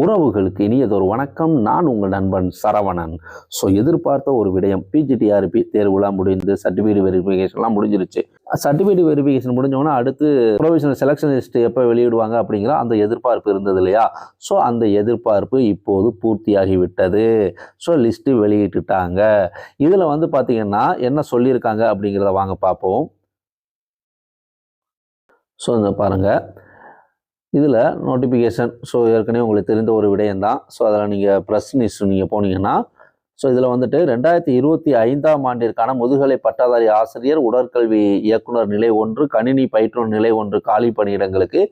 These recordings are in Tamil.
உறவுகளுக்கு இனியதொரு வணக்கம். நான் உங்கள் நண்பன் சரவணன். ஸோ எதிர்பார்த்த ஒரு விடயம். பிஜிடிஆர்பி தேர்வுலாம் முடிந்து சர்டிஃபிகேட் வெரிஃபிகேஷன்லாம் முடிஞ்சிருச்சு. சர்டிஃபிகேட் வெரிஃபிகேஷன் முடிஞ்சோன்னா அடுத்து ப்ரொவிஷனல் செலெக்ஷன் லிஸ்ட் எப்போ வெளியிடுவாங்க அப்படிங்கிற அந்த எதிர்பார்ப்பு இருந்தது இல்லையா? ஸோ அந்த எதிர்பார்ப்பு இப்போது பூர்த்தியாகிவிட்டது. So list வெளியிட்டுட்டாங்க. இதில் வந்து பார்த்திங்கன்னா என்ன சொல்லியிருக்காங்க அப்படிங்கிறத வாங்க பார்ப்போம். ஸோ இந்த பாருங்கள் இதில் நோட்டிஃபிகேஷன் ஸோ ஏற்கனவே உங்களுக்கு தெரிந்த ஒரு விடயம்தான். ஸோ அதில் நீங்கள் ப்ரெஸ் நியூஸ் நீங்கள் போனீங்கன்னா ஸோ இதில் வந்துட்டு ரெண்டாயிரத்தி இருபத்தி ஐந்தாம் ஆண்டிற்கான முதுகலை பட்டதாரி ஆசிரியர் உடற்கல்வி இயக்குனர் நிலை ஒன்று கணினி பயிற்றுனர் நிலை ஒன்று காலி பணியிடங்களுக்கு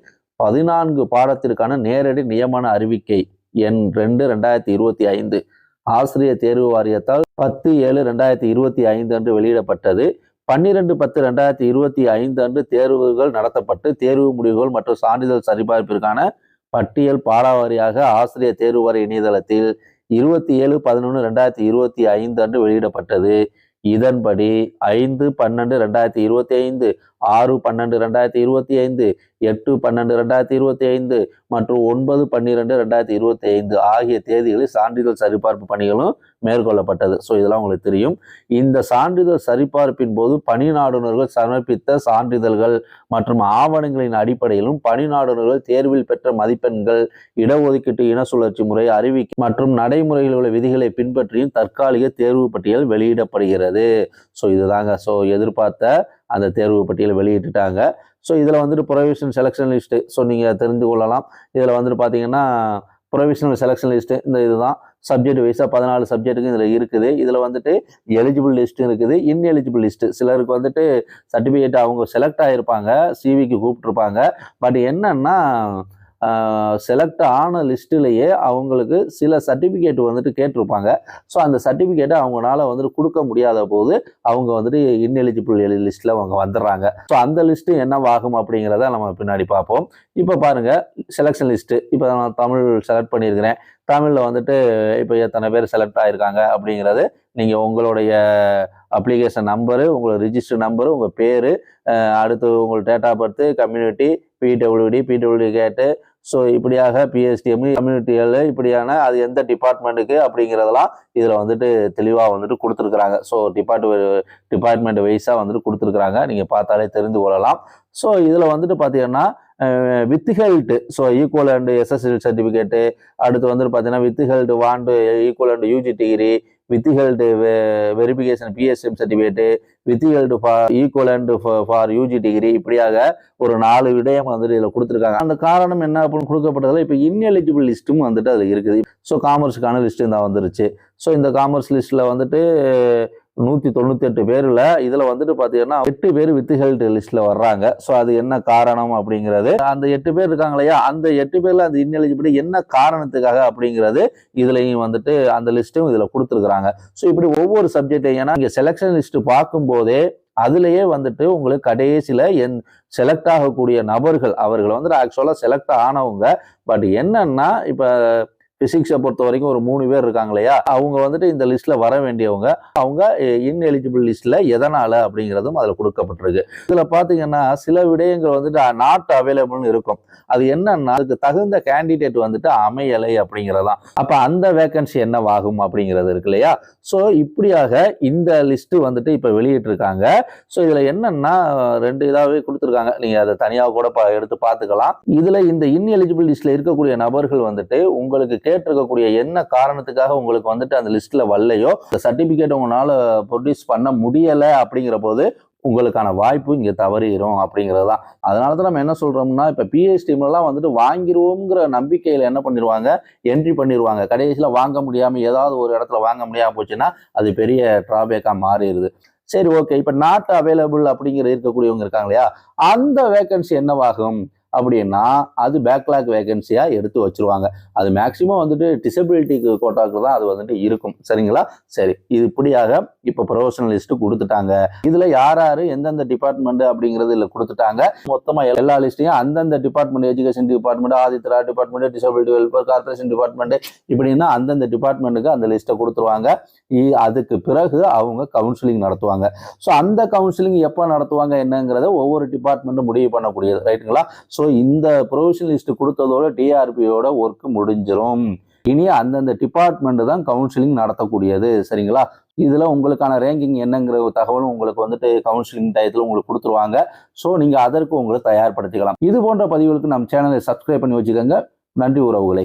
பதினான்கு பாடத்திற்கான நேரடி நியமன அறிவிக்கை. எண் ரெண்டு ரெண்டாயிரத்தி இருபத்தி ஐந்து ஆசிரியர் தேர்வு வாரியத்தால் பத்து ஏழு ரெண்டாயிரத்தி இருபத்தி ஐந்து அன்று வெளியிடப்பட்டது. பன்னிரெண்டு பத்து ரெண்டாயிரத்தி இருபத்தி ஐந்து அன்று தேர்வுகள் நடத்தப்பட்டு தேர்வு முடிவுகள் மற்றும் சான்றிதழ் சரிபார்ப்பிற்கான பட்டியல் பாடாவாரியாக ஆசிரியர் தேர்வு இணையதளத்தில் இருபத்தி ஏழு பதினொன்று ரெண்டாயிரத்தி இருபத்தி ஐந்து அன்று வெளியிடப்பட்டது. இதன்படி ஐந்து பன்னெண்டு ரெண்டாயிரத்தி இருபத்தி ஐந்து ஆறு பன்னெண்டு ரெண்டாயிரத்தி இருபத்தி ஐந்து எட்டு பன்னெண்டு ரெண்டாயிரத்தி இருபத்தி ஐந்து மற்றும் ஒன்பது பன்னிரெண்டு ரெண்டாயிரத்தி இருபத்தி ஐந்து ஆகிய தேதிகளில் சான்றிதழ் சரிபார்ப்பு பணிகளும் மேற்கொள்ளப்பட்டது. ஸோ இதெல்லாம் உங்களுக்கு தெரியும். இந்த சான்றிதழ் சரிபார்ப்பின் போது பணிநாடுனர்கள் சமர்ப்பித்த சான்றிதழ்கள் மற்றும் ஆவணங்களின் அடிப்படையிலும் பணிநாடனர்கள் தேர்வில் பெற்ற மதிப்பெண்கள் இடஒதுக்கீட்டு இன சுழற்சி முறை அறிவிக்க மற்றும் நடைமுறையில் உள்ள விதிகளை பின்பற்றியும் தற்காலிக தேர்வு பட்டியல் வெளியிடப்படுகிறது. ஸோ இதுதாங்க. ஸோ எதிர்பார்த்த அந்த தேர்வு பட்டியலை வெளியிட்டுட்டாங்க. ஸோ இதில் வந்துட்டு ப்ரொவிஷன் செலெக்ஷன் லிஸ்ட்டு ஸோ நீங்கள் தெரிந்து கொள்ளலாம். இதில் வந்துட்டு பார்த்தீங்கன்னா ப்ரொவிஷனல் செலெக்ஷன் லிஸ்ட்டு இந்த இதுதான். சப்ஜெக்ட் வைஸாக பதினாலு சப்ஜெக்ட்டுக்கு இதில் இருக்குது. இதில் வந்துட்டு எலிஜிபிள் லிஸ்ட்டு இருக்குது. இன்எலிஜிபிள் லிஸ்ட்டு சிலருக்கு வந்துட்டு சர்டிஃபிகேட் அவங்க செலக்ட் ஆகிருப்பாங்க சிவிக்கு கூப்பிட்ருப்பாங்க பட் என்னன்னா செலக்ட் ஆன லிஸ்ட்டிலேயே அவங்களுக்கு சில சர்டிஃபிகேட் வந்துட்டு கேட்டிருப்பாங்க. ஸோ அந்த சர்டிஃபிகேட்டை அவங்களால வந்துட்டு கொடுக்க முடியாத போது அவங்க வந்துட்டு இன்எலிஜிபிள் லிஸ்ட்டில் அவங்க வந்துடுறாங்க. ஸோ அந்த லிஸ்ட்டு என்னவாகும் அப்படிங்கிறத நம்ம பின்னாடி பார்ப்போம். இப்போ பாருங்கள் செலெக்ஷன் லிஸ்ட்டு இப்போ நான் தமிழ் செலக்ட் பண்ணியிருக்கிறேன். தமிழில் வந்துட்டு இப்போ எத்தனை பேர் செலக்ட் ஆகிருக்காங்க அப்படிங்கிறது நீங்கள் உங்களுடைய அப்ளிகேஷன் நம்பரு உங்களோட ரிஜிஸ்டர் நம்பரு உங்கள் பேர் அடுத்து உங்கள் date of birth community PWD PWD கேட்டு ஸோ இப்படியாக பிஎஸ்டிஎம் கம்யூனிட்டிகள் இப்படியான அது எந்த டிபார்ட்மெண்ட்டுக்கு அப்படிங்கிறதெல்லாம் இதில் வந்துட்டு தெளிவாக வந்துட்டு கொடுத்துருக்குறாங்க. ஸோ டிபார்ட் டிபார்ட்மெண்ட் வைஸாக வந்துட்டு கொடுத்துருக்குறாங்க. நீங்கள் பார்த்தாலே தெரிந்து கொள்ளலாம். ஸோ இதில் வந்துட்டு பார்த்தீங்கன்னா withheld so equal and SSLC certificate அடுத்து வந்துட்டு பார்த்தீங்கன்னா withheld one equal and UG degree withheld verification PSM certificate withheld for equal and for UG degree இப்படியாக ஒரு நாலு விடயம் வந்துட்டு இதில் கொடுத்துருக்காங்க. அந்த காரணம் என்ன அப்படின்னு கொடுக்கப்பட்டதில் இப்போ இன்எலிஜிபிள் லிஸ்ட்டும் வந்துட்டு அதில் இருக்குது. ஸோ காமர்ஸுக்கான லிஸ்ட்டும் தான் வந்துருச்சு. ஸோ இந்த காமர்ஸ் லிஸ்ட்டில் வந்துட்டு நூற்றி தொண்ணூற்றி எட்டு பேரில் இதில் வந்துட்டு பார்த்தீங்கன்னா எட்டு பேர் வித் ஹெல்த் லிஸ்ட்டில் வர்றாங்க. ஸோ அது என்ன காரணம் அப்படிங்கிறது அந்த எட்டு பேர் இருக்காங்க இல்லையா? அந்த எட்டு பேரில் அந்த இன்எலிஜிபிலிட்டி என்ன காரணத்துக்காக அப்படிங்கிறது இதுலையும் வந்துட்டு அந்த லிஸ்ட்டும் இதில் கொடுத்துருக்குறாங்க. ஸோ இப்படி ஒவ்வொரு சப்ஜெக்டையும் ஏன்னா இங்கே செலெக்ஷன் லிஸ்ட்டு பார்க்கும்போதே அதுலேயே வந்துட்டு உங்களுக்கு கடைசியில் என் செலக்ட் ஆகக்கூடிய நபர்கள் அவர்கள் வந்துட்டு ஆக்சுவலாக செலக்ட் ஆனவங்க. பட் என்னன்னா இப்போ பிசிக்ஸை பொறுத்த வரைக்கும் ஒரு மூணு பேர் இருக்காங்க இல்லையா அவங்க வந்துட்டு இந்த லிஸ்ட்ல வர வேண்டியவங்க. அவங்க இன்எலிஜிபிள் லிஸ்ட்ல எதனால அப்படிங்கிறதும் அதில் கொடுக்கப்பட்டிருக்கு. இதில் பார்த்தீங்கன்னா சில விடயங்கள் வந்துட்டு நாட் அவைலபிள்னு இருக்கும். அது என்னன்னா அதுக்கு தகுந்த கேண்டிடேட் வந்துட்டு அமையலை அப்படிங்கிறதான். அப்போ அந்த வேகன்சி என்னவாகும் அப்படிங்கிறது இருக்கு இல்லையா? ஸோ இப்படியாக இந்த லிஸ்ட்டு வந்துட்டு இப்போ வெளியிட்டிருக்காங்க. ஸோ இதில் என்னன்னா ரெண்டு இதாகவே கொடுத்துருக்காங்க. நீங்கள் அதை தனியாக கூட எடுத்து பார்த்துக்கலாம். இதில் இந்த இன்எலிஜிபிள் லிஸ்ட்டில் இருக்கக்கூடிய நபர்கள் வந்துட்டு உங்களுக்கு கேட்டிருக்கக்கூடிய என்ன காரணத்துக்காக உங்களுக்கு வந்துட்டு அந்த லிஸ்ட்ல வரலையோ இந்த சர்டிபிகேட் உங்களால ப்ரொடியூஸ் பண்ண முடியல அப்படிங்கிற போது உங்களுக்கான வாய்ப்பு இங்கே தவறிடும் அப்படிங்கிறது தான். அதனால தான் நம்ம என்ன சொல்கிறோம்னா இப்போ பிஹெச்டிம்லாம் வந்துட்டு வாங்கிடுவோங்கிற நம்பிக்கையில் என்ன பண்ணிடுவாங்க என்ட்ரி பண்ணிடுவாங்க கடைசியில் வாங்க முடியாமல் ஏதாவது ஒரு இடத்துல வாங்க முடியாமல் போச்சுன்னா அது பெரிய ட்ராபேக்காக மாறிடுது. சரி ஓகே இப்போ நாட் அவைலபிள் அப்படிங்கிற இருக்கக்கூடியவங்க இருக்காங்க இல்லையா? அந்த வேக்கன்சி என்னவாகும்? அப்படின்னா அது பேக்லாக் வேகன்சியாக எடுத்து வச்சிருவாங்க. அது மேக்சிமம் வந்துட்டு டிசபிலிட்டிக்கு கோட்டாக்கு தான் அது வந்துட்டு இருக்கும். சரிங்களா? சரி. இது இப்படியாக இப்போ ப்ரொஃபஷனல் லிஸ்ட்டு கொடுத்துட்டாங்க. இதில் யார் யார் எந்தெந்த டிபார்ட்மெண்ட் அப்படிங்கிறது இல்லை கொடுத்துட்டாங்க. மொத்தமாக எல்லா லிஸ்ட்டையும் அந்தந்த department education department ஆதித்ரா department disability welfare corporation department இப்படின்னா அந்தந்த டிபார்ட்மெண்ட்டுக்கு அந்த லிஸ்ட்டை கொடுத்துருவாங்க. அதுக்கு பிறகு அவங்க கவுன்சிலிங் நடத்துவாங்க. ஸோ அந்த கவுன்சிலிங் எப்போ நடத்துவாங்க என்னங்கிறத ஒவ்வொரு டிபார்ட்மெண்ட்டும் முடிவு பண்ணக்கூடியது. ரைட்டுங்களா ஸோ ஸோ இந்த ப்ரொவிஷன் லிஸ்ட் கொடுத்ததோட டிஆர்பியோட ஒர்க் முடிஞ்சிடும் இனி அந்தந்த டிபார்ட்மெண்ட்டு தான் கவுன்சிலிங் நடத்தக்கூடியது சரிங்களா? இதில் உங்களுக்கான ரேங்கிங் என்னங்கிற ஒரு தகவலும் உங்களுக்கு வந்துட்டு கவுன்சிலிங் டயத்தில் உங்களுக்கு கொடுத்துருவாங்க. ஸோ நீங்கள் அதற்கு உங்களை தயார்படுத்திக்கலாம். இது போன்ற பதிவுகளுக்கு நம்ம சேனலை சப்ஸ்கிரைப் பண்ணி வச்சுக்கோங்க. நன்றி உறவுகளை.